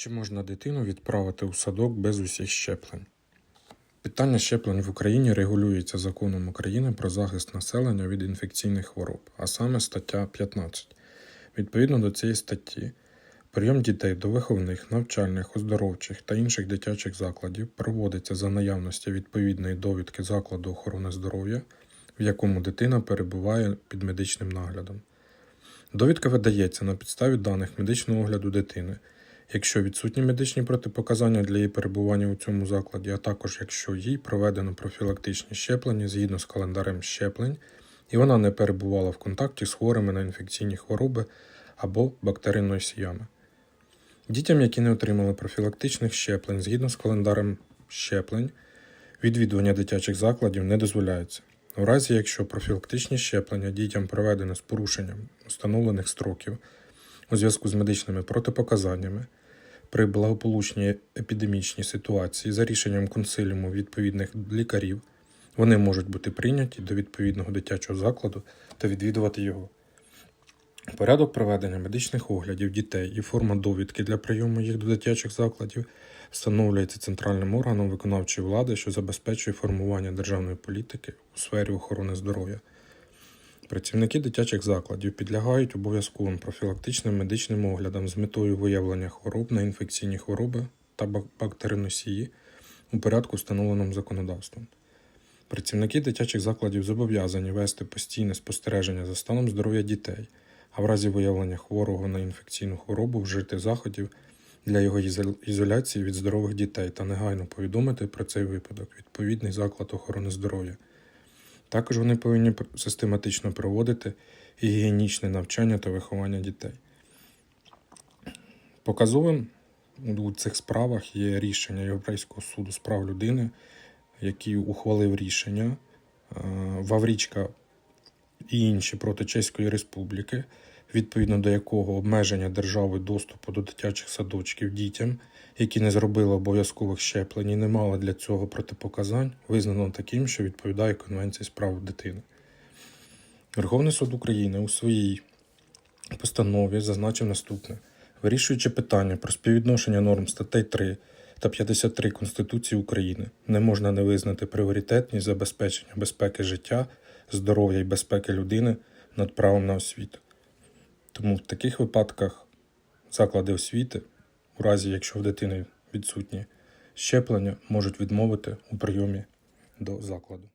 Чи можна дитину відправити у садок без усіх щеплень? Питання щеплень в Україні регулюється законом України про захист населення від інфекційних хвороб, а саме стаття 15. Відповідно до цієї статті, прийом дітей до виховних, навчальних, оздоровчих та інших дитячих закладів проводиться за наявності відповідної довідки закладу охорони здоров'я, в якому дитина перебуває під медичним наглядом. Довідка видається на підставі даних медичного огляду дитини, якщо відсутні медичні протипоказання для її перебування у цьому закладі, а також якщо їй проведено профілактичні щеплення згідно з календарем щеплень, і вона не перебувала в контакті з хворими на інфекційні хвороби або бактериносіями. Дітям, які не отримали профілактичних щеплень згідно з календарем щеплень, відвідування дитячих закладів не дозволяється. У разі, якщо профілактичні щеплення дітям проведено з порушенням встановлених строків у зв'язку з медичними протипоказаннями, при благополучній епідемічній ситуації за рішенням консиліуму відповідних лікарів, вони можуть бути прийняті до відповідного дитячого закладу та відвідувати його. Порядок проведення медичних оглядів дітей і форма довідки для прийому їх до дитячих закладів встановлюється центральним органом виконавчої влади, що забезпечує формування державної політики у сфері охорони здоров'я. Працівники дитячих закладів підлягають обов'язковим профілактичним медичним оглядам з метою виявлення хвороб на інфекційні хвороби та бактериносії у порядку, встановленому законодавством. Працівники дитячих закладів зобов'язані вести постійне спостереження за станом здоров'я дітей, а в разі виявлення хворого на інфекційну хворобу вжити заходів для його ізоляції від здорових дітей та негайно повідомити про цей випадок відповідний заклад охорони здоров'я. Також вони повинні систематично проводити гігієнічне навчання та виховання дітей. Показовим у цих справах є рішення Європейського суду з прав людини, який ухвалив рішення е, Ваврічка і інші проти Чеської Республіки, відповідно до якого обмеження держави доступу до дитячих садочків дітям, які не зробили обов'язкових щеплень і не мали для цього протипоказань, визнано таким, що відповідає Конвенції з прав дитини. Верховний суд України у своїй постанові зазначив наступне: вирішуючи питання про співвідношення норм статей 3 та 53 Конституції України, не можна не визнати пріоритетність забезпечення безпеки життя, здоров'я і безпеки людини над правом на освіту. Тому в таких випадках заклади освіти, у разі якщо в дитини відсутні щеплення, можуть відмовити у прийомі до закладу.